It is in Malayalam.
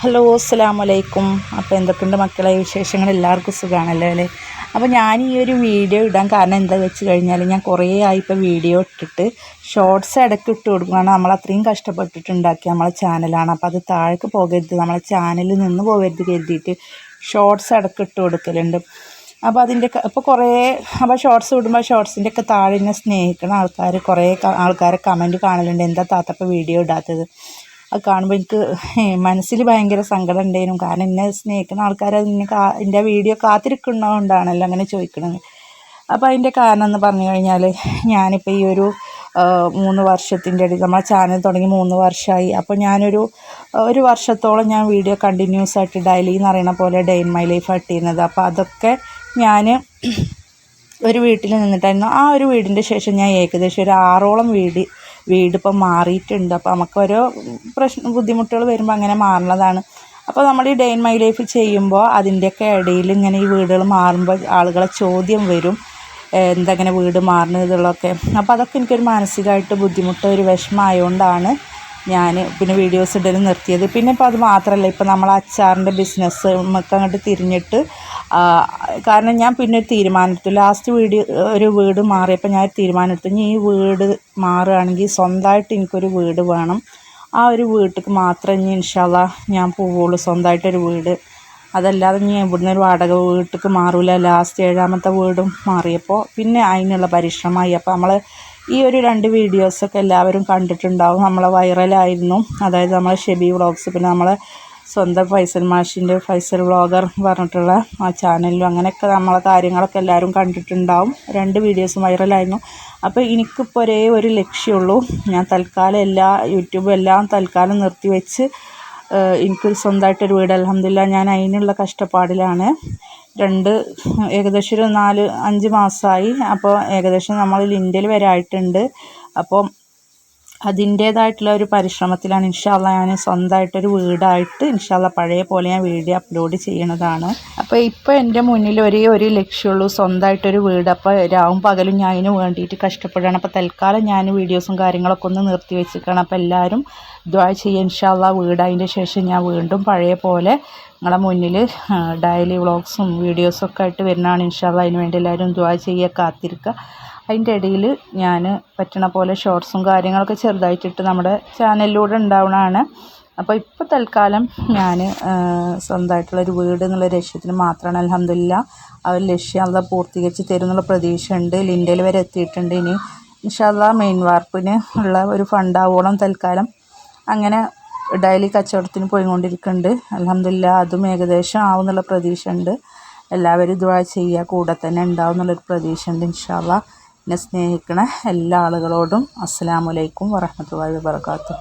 ഹലോ അസ്സാം വലൈക്കും അപ്പോൾ എന്തൊക്കെയുണ്ട് മക്കളെ വിശേഷങ്ങൾ? എല്ലാവർക്കും സുഖമാണല്ലോ അല്ലേ? അപ്പോൾ ഞാൻ ഈ ഒരു വീഡിയോ ഇടാൻ കാരണം എന്താ വെച്ച് കഴിഞ്ഞാൽ ഞാൻ കുറേ ആയി ഇപ്പോൾ വീഡിയോ ഇട്ടിട്ട് ഷോർട്സ് ഇടയ്ക്ക് ഇട്ട് കൊടുക്കുകയാണ് നമ്മൾ അത്രയും കഷ്ടപ്പെട്ടിട്ടുണ്ടാക്കിയ നമ്മളെ ചാനലാണ് അപ്പോൾ അത് താഴേക്ക് പോകരുത്. നമ്മളെ ചാനലിൽ നിന്ന് പോകരുത് കരുതിയിട്ട് ഷോർട്സ് ഇടയ്ക്ക് ഇട്ട് കൊടുക്കലുണ്ട്. അപ്പോൾ അതിന്റെ ഇപ്പോൾ കുറേ അപ്പോൾ ഷോർട്സ് വിടുമ്പോൾ ഷോർട്സിന്റെ ഒക്കെ താഴെ എന്നെ സ്നേഹിക്കുന്ന ആൾക്കാർ കുറേ ആൾക്കാരെ കമന്റ് കാണലുണ്ട്. എന്താ താത്തപ്പോൾ വീഡിയോ ഇടാത്തത്? അത് കാണുമ്പോൾ എനിക്ക് മനസ്സിൽ ഭയങ്കര സങ്കടം ഉണ്ടായിരുന്നു. കാരണം എന്നെ സ്നേഹിക്കുന്ന ആൾക്കാർ എന്നെ കാ എന്റെ വീഡിയോ കാത്തിരിക്കുന്നതുകൊണ്ടാണല്ലോ അങ്ങനെ ചോദിക്കുന്നത് അപ്പോൾ അതിന്റെ കാരണം എന്ന് പറഞ്ഞു കഴിഞ്ഞാൽ ഞാനിപ്പോൾ ഈ ഒരു മൂന്ന് വർഷത്തിന്റെ ഇടയിൽ നമ്മളെ ചാനൽ തുടങ്ങി മൂന്ന് വർഷമായി അപ്പോൾ ഞാനൊരു ഒരു വർഷത്തോളം ഞാൻ വീഡിയോ കണ്ടിന്യൂസ് ആയിട്ട് ഡെയിലി എന്ന് പറയുന്ന പോലെ ഡേ ഇൻ മൈ ലൈഫ് ഇട്ടിരുന്നത് അപ്പോൾ അതൊക്കെ ഞാൻ ഒരു വീട്ടിൽ നിന്നിട്ടായിരുന്നു. ആ ഒരു വീടിന്റെ ശേഷം ഞാൻ ഏകദേശം ഒരു ആറോളം വീട് വീട് ഇപ്പം മാറിയിട്ടുണ്ട്. അപ്പോൾ നമുക്ക് ഓരോ പ്രശ്ന ബുദ്ധിമുട്ടുകൾ വരുമ്പോൾ അങ്ങനെ മാറുന്നതാണ് അപ്പോൾ നമ്മൾ ഈ ഡെയിൻ മൈ ലൈഫ് ചെയ്യുമ്പോൾ അതിന്റെയൊക്കെ ഇടയിൽ ഇങ്ങനെ ഈ വീടുകൾ മാറുമ്പോൾ ആളുകളെ ചോദ്യം വരും. എന്തങ്ങനെ വീട് മാറുന്നത് ഇതുള്ളതൊക്കെ. അപ്പോൾ അതൊക്കെ എനിക്കൊരു മാനസികമായിട്ട് ബുദ്ധിമുട്ട് ഒരു വിഷമമായതുകൊണ്ടാണ് ഞാൻ പിന്നെ വീഡിയോസ് ഇടൽ നിർത്തിയത്. പിന്നെ ഇപ്പോൾ അത് മാത്രമല്ല ഇപ്പോൾ നമ്മൾ അച്ചാറിന്റെ ബിസിനസ് നമുക്ക് അങ്ങോട്ട് തിരിഞ്ഞിട്ട് കാരണം ഞാൻ പിന്നെ ഒരു തീരുമാനമെടുത്തു. ലാസ്റ്റ് വീഡിയോ ഒരു വീട് മാറിയപ്പോൾ ഞാൻ തീരുമാനമെടുത്തു. ഇനി ഈ വീട് മാറുകയാണെങ്കിൽ സ്വന്തമായിട്ട് എനിക്കൊരു വീട് വേണം. ആ ഒരു വീട്ടിലേക്ക് മാത്രമേ ഇനി ഇൻഷാല്ല ഞാൻ പോവുള്ളൂ. സ്വന്തമായിട്ടൊരു വീട്. അതല്ലാതെ ഞാൻ ഇവിടുന്ന് ഒരു വാടക വീട്ടിലേക്ക് മാറില്ല ലാസ്റ്റ് ഏഴാമത്തെ വീടും മാറിയപ്പോൾ പിന്നെ അതിനുള്ള പരിശ്രമമായി. അപ്പോൾ നമ്മൾ ഈ ഒരു രണ്ട് വീഡിയോസൊക്കെ എല്ലാവരും കണ്ടിട്ടുണ്ടാവും. നമ്മളെ വൈറലായിരുന്നു അതായത് നമ്മളെ ഷെബി വ്ളോഗ്സ് പിന്നെ നമ്മളെ സ്വന്തം ഫൈസൽ മാഷിന്റെ ഫൈസൽ വ്ളോഗർ പറഞ്ഞിട്ടുള്ള ആ ചാനലിലും അങ്ങനെയൊക്കെ നമ്മളെ കാര്യങ്ങളൊക്കെ എല്ലാവരും കണ്ടിട്ടുണ്ടാവും. രണ്ട് വീഡിയോസും വൈറലായിരുന്നു അപ്പോൾ എനിക്കിപ്പോൾ ഒരേ ഒരു ലക്ഷ്യമുള്ളൂ ഞാൻ തൽക്കാലം എല്ലാ യൂട്യൂബും എല്ലാം തൽക്കാലം നിർത്തി വെച്ച് എനിക്കൊരു സ്വന്തമായിട്ടൊരു വീട്. അലഹമില്ല ഞാൻ അതിനുള്ള കഷ്ടപ്പാടിലാണ്. രണ്ട് ഏകദേശം ഒരു നാല് അഞ്ച് മാസമായി അപ്പോൾ ഏകദേശം നമ്മൾ ലിൻഡൽ വരെ ആയിട്ടുണ്ട്. അപ്പോൾ അതിന്റേതായിട്ടുള്ള ഒരു പരിശ്രമത്തിലാണ്. ഇൻഷാല്ല ഞാൻ സ്വന്തമായിട്ടൊരു വീടായിട്ട് ഇൻഷാല്ല പഴയ പോലെ ഞാൻ വീഡിയോ അപ്ലോഡ് ചെയ്യണതാണ്. അപ്പോൾ ഇപ്പോൾ എന്റെ മുന്നിൽ ഒരേ ഒരു ലക്ഷ്യമുള്ളൂ സ്വന്തമായിട്ടൊരു വീട്. അപ്പോൾ രാവും പകലും ഞാൻ അതിന് വേണ്ടിയിട്ട് കഷ്ടപ്പെടുകയാണ്. അപ്പോൾ തൽക്കാലം ഞാൻ വീഡിയോസും കാര്യങ്ങളൊക്കെ ഒന്ന് നിർത്തി വെച്ചിരിക്കണം അപ്പോൾ എല്ലാവരും ദ്വാ ചെയ്യുക. ഇൻഷാല്ല വീട് അതിന്റെ ശേഷം ഞാൻ വീണ്ടും പഴയ പോലെ നിങ്ങളെ മുന്നിൽ ഡെയിലി വ്ളോഗ്സും വീഡിയോസൊക്കെ ആയിട്ട് വരുന്നതാണ്. ഇൻഷാല്ല അതിന് വേണ്ടി എല്ലാവരും ദ്വാ ചെയ്യുക കാത്തിരിക്കുക. അതിന്റെ ഇടയിൽ ഞാൻ പറ്റണ പോലെ ഷോർട്സും കാര്യങ്ങളൊക്കെ ചെറുതായിട്ടിട്ട് നമ്മുടെ ചാനലിലൂടെ ഉണ്ടാവുന്നതാണ് അപ്പോൾ ഇപ്പോൾ തൽക്കാലം ഞാൻ സ്വന്തമായിട്ടുള്ളൊരു വീട് എന്നുള്ള ലക്ഷ്യത്തിന് മാത്രമാണ് അലഹമില്ല ആ ഒരു ലക്ഷ്യം അത് പൂർത്തീകരിച്ച് തരും എന്നുള്ള പ്രതീക്ഷയുണ്ട്. ലിൻഡയിൽ വരെ എത്തിയിട്ടുണ്ട് ഇനി. ഇൻഷാല്ല മെയിൻ വാർപ്പിന് ഉള്ള ഒരു ഫണ്ടാവോളം തൽക്കാലം. അങ്ങനെ ഡെയിലി കച്ചവടത്തിന് പോയിക്കൊണ്ടിരിക്കുന്നുണ്ട്. അലഹമില്ല അതും ഏകദേശം ആവും എന്നുള്ള പ്രതീക്ഷ ഉണ്ട് എല്ലാവരും ഇതുവാ ചെയ്യുക കൂടെ തന്നെ ഉണ്ടാവും എന്നുള്ളൊരു പ്രതീക്ഷ ഉണ്ട് ഇൻഷാല്ല എന്നെ സ്നേഹിക്കണ എല്ലാ ആളുകളോടും അസ്സലാമു അലൈക്കും വറഹ്മത്തുള്ളാഹി വാബർക്കാത്തു